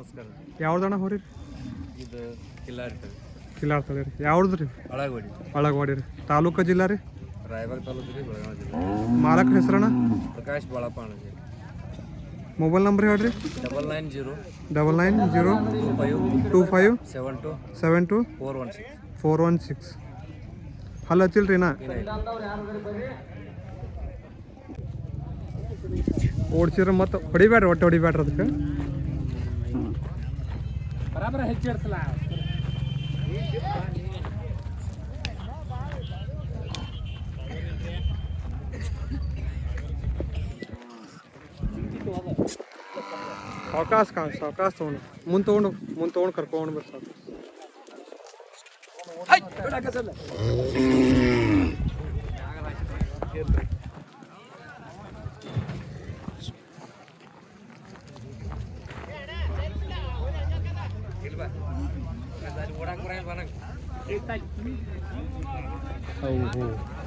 ನಮಸ್ಕಾರ. ಯಾವ್ದಣ್ಣ ಹೋರಿ ಇದು ಕಿಲ್ಲಾರಿ ರೀ. ಯಾವ್ದು ರೀ? ರೀ. ತಾಲೂಕು ಜಿಲ್ಲಾ ರೀ? ರಾಯಬಾಗ್ ತಾಲೂಕು ರೀ ಬೆಳಗಾವಿ ಜಿಲ್ಲೆ. ಪ್ರಕಾಶ್ ಬಾಳಪ್ಪ ಅಣ್ಣಜಿ ಮೊಬೈಲ್ ನಂಬರ್ ಹೇಳ್ರಿ. Double nine zero double nine zero two five two five seven two seven two four one six. Four one six. ಹಲ್ಲ ಹಚ್ಚಿಲ್ರಿ ನಾ ಓಡ್ಸಿರ ಮತ್ತೆ ಹೊಡಿಬೇಡ್ರಿ ಒಟ್ಟು ಹೊಡಿಬೇಡ್ರಿ ಅದಕ್ಕೆ. ಬರಾಬರ ಹೆಚ್ಚಿರ್ತಲ್ಲ ಸಾವಕಾಶ ಕಾಣ ಸಾವಕಾಶ ತೊಗೊಂಡು ಮುಂದೆ ತೊಗೊಂಡು ಮುಂದೆ ತೊಗೊಂಡು ಕರ್ಕೊಂಡು ಬರ್ರಿ Oh, oh.